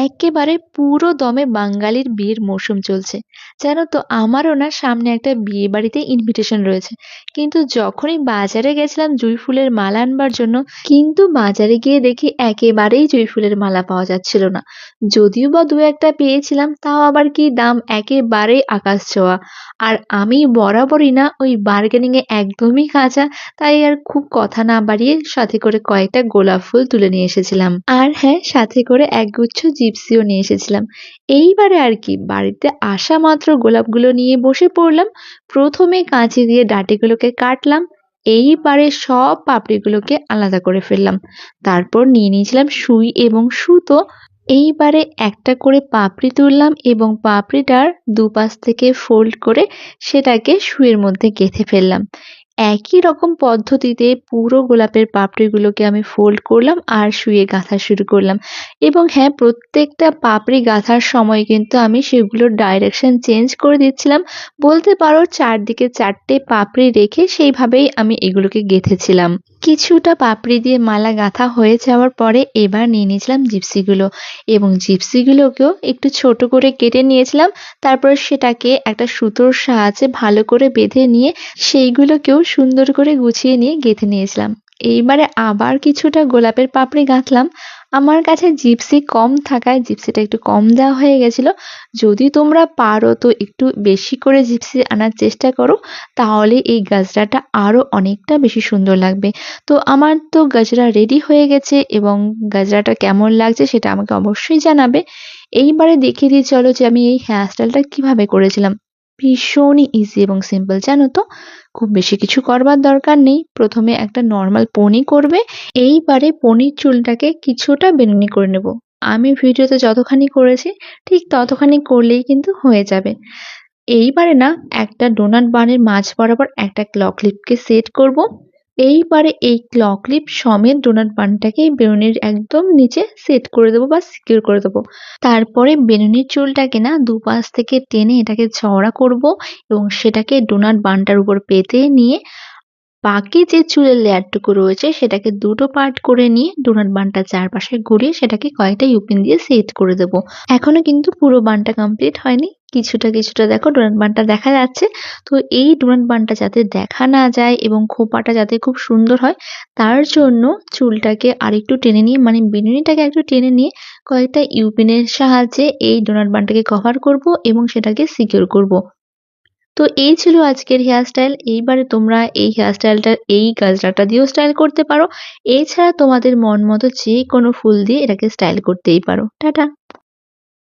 একেবারে পুরো দমে বাঙালির বিয়ের মরশুম চলছে। জানো তো, আমারও না সামনে একটা বিয়ে বাড়িতে ইনভিটেশন রয়েছে। কিন্তু যখনই বাজারে গেছিলাম জুঁই ফুলের মালা আনবার জন্য, কিন্তু বাজারে গিয়ে দেখি একেবারেই জুঁই ফুলের মালা পাওয়া যাচ্ছিল না। যদিও বা দু একটা পেয়েছিলাম, তাও আবার কি দাম একেবারেই আকাশ ছোঁয়া। আর আমি বরাবরই না, ওই বার্গেনিং এ একদমই কাঁচা তাই আর খুব কথা না বাড়িয়ে সাথে করে কয়েকটা গোলাপ ফুল তুলে নিয়ে এসেছিলাম। হ্যাঁ সাথে করে একগুচ্ছ জিপসিও নিয়ে এসেছিলাম। এইবারে আর কি, বাড়িতে আসা মাত্র গোলাপগুলো নিয়ে বসে পড়লাম, প্রথমে কাঁচি দিয়ে ডাঁটিগুলোকে কাটলাম, এইবারে সব পাপড়িগুলোকে আলাদা করে ফেললাম। তারপর নিয়ে নিয়েছিলাম সুই এবং সুতো, এইবারে একটা করে পাপড়ি তুললাম এবং পাপড়িটার দুপাশ থেকে ফোল্ড করে সেটাকে সুইয়ের মধ্যে গেঁথে ফেললাম। একই রকম পদ্ধতিতে পুরো গোলাপের পাপড়িগুলোকে আমি ফোল্ড করলাম আর শুয়ে গাঁথা শুরু করলাম। এবং হ্যাঁ প্রত্যেকটা পাপড়ি গাঁথার সময় কিন্তু আমি সেগুলোর ডাইরেকশন চেঞ্জ করে দিচ্ছিলাম। বলতে পারো, চারদিকে চারটে পাপড়ি রেখে সেইভাবেই আমি এগুলোকে গেঁথেছিলাম। কিছুটা পাপড়ি দিয়ে মালা গাঁথা হয়ে যাওয়ার পরে এবার নিয়ে নিয়েছিলাম জিপসিগুলো এবং জিপসিগুলোকেও একটু ছোট করে কেটে নিয়েছিলাম। তারপর সেটাকে একটা সুতোর সাহায্যে ভালো করে বেঁধে নিয়ে সেইগুলোকেও সুন্দর করে গুছিয়ে নিয়ে গেঁথে নিয়েছিলাম। এইবারে আবার কিছুটা গোলাপের পাপড়ি গাঁথলাম। আমার কাছে জিপসি কম থাকায় জিপসিটা একটু কম দেওয়া হয়ে গেছিল। যদি তোমরা পারো তো একটু বেশি করে জিপসি আনার চেষ্টা করো, তাহলে এই গাজরাটা আরও অনেকটা বেশি সুন্দর লাগবে। তো আমার তো গাজরা রেডি হয়ে গেছে এবং গাজরাটা কেমন লাগছে সেটা আমাকে অবশ্যই জানাবে। এইবারে দেখিয়ে দিয়ে চলো যে আমি এই হেয়ার স্টাইলটা কীভাবে করেছিলাম। ভীষণই ইজি এবং সিম্পল জানো তো? খুব বেশি কিছু করবার দরকার নেই। প্রথমে একটা নর্মাল পনি করবে, এইবারে পনির চুলটাকে কিছুটা বেনুনি করে নেব। আমি ভিডিওতে যতখানি করেছি, ঠিক ততখানি করলেই কিন্তু হয়ে যাবে। এইবারে না, একটা ডোনাট বানের মাঝ বরাবর একটা ক্লক লিপকে সেট করব। এইবারে এই ক্লক লিপ সমেত ডোনাট বানটাকে বেনুনির একদম নিচে সেট করে দেবো বা সিকিউর করে দেবো। তারপরে বেনুনির চুলটাকে না দুপাশ থেকে টেনে এটাকে চওড়া করব এবং সেটাকে ডোনাট বানটার উপর পেতে নিয়ে বাকি যে চুলের লেয়ারটুকু রয়েছে সেটাকে দুটো পার্ট করে নিয়ে ডোনাট বানটা চারপাশে ঘুরিয়ে সেটাকে কয়েকটা ইউপিন দিয়ে সেট করে দেবো। এখনও কিন্তু পুরো বানটা কমপ্লিট হয়নি। কিছুটা কিছুটা দেখো ডোনাট বানটা দেখা যাচ্ছে। তো এই ডোনাট বানটা যাতে দেখা না যায় এবং খোপাটা যাতে খুব সুন্দর হয়, তার জন্য চুলটাকে আরেকটু টেনে নিয়ে মানে বিনুনিটাকে একটু টেনে নিয়ে কয়েকটা ইউপিনের সাহায্যে এই ডোনাট বানটাকে কভার করব এবং সেটাকে সিকিউর করব। তো এই ছিল আজকের হেয়ার স্টাইল এইবারে তোমরা এই হেয়ার স্টাইলটা এই গাজরাটা দিয়েও স্টাইল করতে পারো। এছাড়া তোমাদের মন মতো যে কোনো ফুল দিয়ে এটাকে স্টাইল করতেই পারো। টাটা!